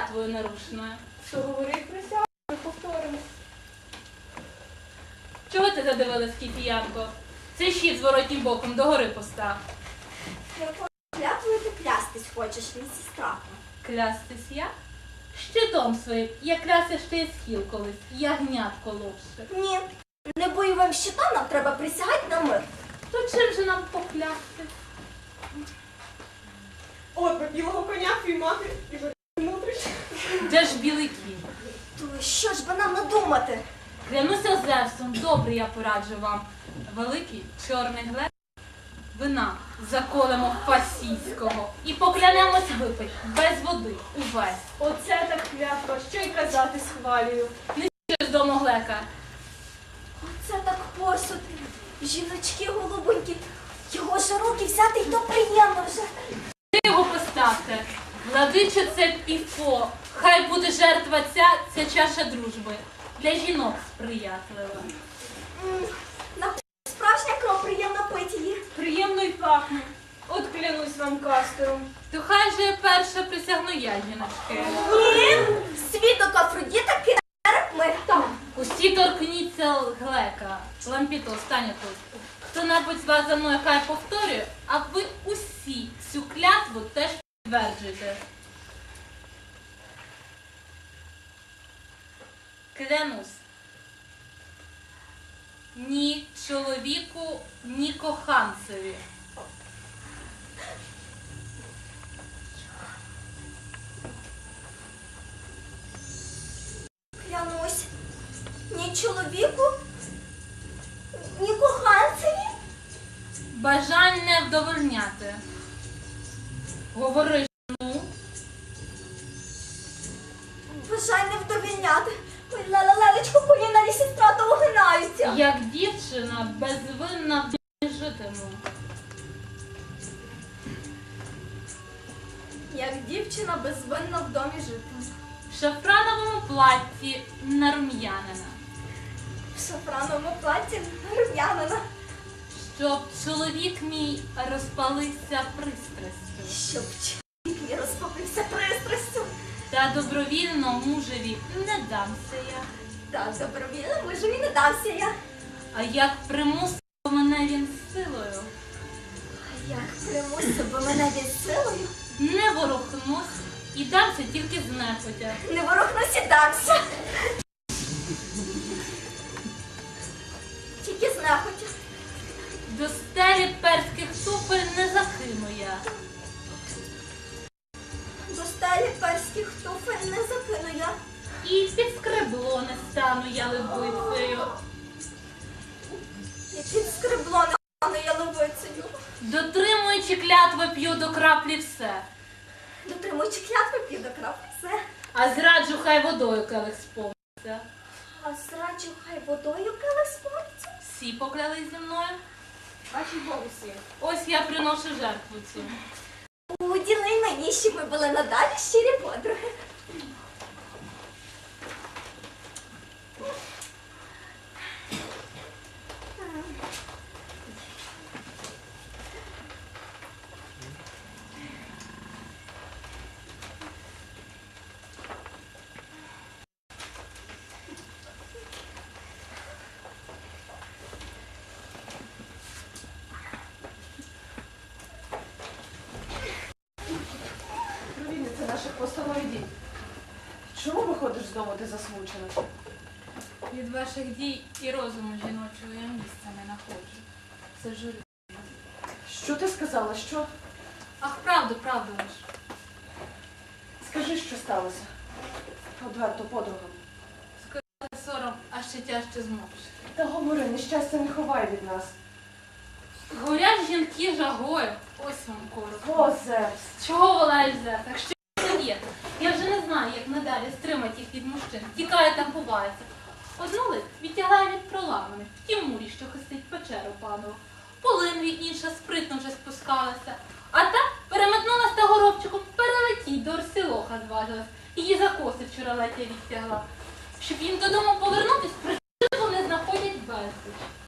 клятвою нарушною. Що говорить присягу, ми повторимо. Чого ти задивилась, Кіфіянко? Це щит зворотнім боком догори постав. Якою клятвою ти клястись хочеш, місіс Страху? Клястись я? Щитом своїм, я кляся ще й схил колись, ягнятко ловше. Ні. Не бойовим щитом нам треба присягати на мир. То чим же нам поклясти? От би білого коня піймати і вернути внутрішньо. Де ж білий кінь? То що ж би нам надумати? Клянуся Зевсом, добре я пораджу вам. Великий чорний глек вина заколемо фасійського і поклянемось випить без води увесь. Оце так клятва, що й казати схвалюю. Ще з дому глека. Оце так посуд. Жіночки голубонькі. Його ж руки взяти й то приємно вже. Ви його поставте. Владиче це піфо. Хай буде жертва ця, ця чаша дружби. Для жінок сприятлива. Справжня кров приємно пити її. Приємно й пахне. От клянусь вам кастером. То хай же перша присягну я, жіночки. Ні. Світок Афродіта кереп ми. Там. Усі торкніться глека. Лампіто, останнє тут. Хто-небудь з вас за мною хай повторює, а ви усі цю клятву теж. Клянусь. Ні чоловіку, ні коханцеві. Клянусь. Ні чоловіку, ні коханцеві. Бажань не вдовольняти. Говори ну. Бажай не вдовільняти. Лелечко, коліна і сестра то огинаються. Як дівчина безвинна житиму. Як дівчина безвинна в домі жити. В шафрановому платці нарум'янина, В шафрановому платі рум'янина. Щоб чоловік мій розпалився пристрастю, Щоб чоловік мій розпопився пристрастю. та добровільно мужеві не дамся я. Та добровільно мужеві не дався я. А як примусив мене він силою, А як примусив мене від силою, не ворухнусь і дамся тільки знехотя. не ворухнусь і дамся. Я. Стелі перських туфель не закину я. І під скребло не стану я лебицею. І під скребло не стану я левицею. Дотримуючи клятви п'ю до краплі все, Дотримуючи клятви пів до краплі все. а зраджу хай водою келих сповниться. А зраджу хай водою келих спорцю. Всі поклялись зі мною. Бачить Бог син. Ось я приношу жертву цю. Уділи мені, щоб ми були надалі щирі подруги. Чому виходиш з дому, ти засмучена? Від ваших дій і розуму жіночого я місця не знаходжу. Це журю. Що ти сказала? Що? Ах, правду, правду лиш. Скажи, що сталося. Одверто подругам. Сказати сором, а ще тяжче змовчити. Та говори, нещастя не ховай від нас. Горять жінки жагою. Ось вам коротко. О, Зевс! Чого волаєш зерках? Що далі стримати їх від мужчин, тікає та ховається. Одну лист відтягає від проламаних, в тім мурі, що хистить печеру панову. Полин від інша спритно вже спускалася, а та переметнулася та горобчиком перелетіть до Орсилоха зважилась, її за коси вчора летя відтягла. Щоб їм додому повернутись, причину не знаходять безліч.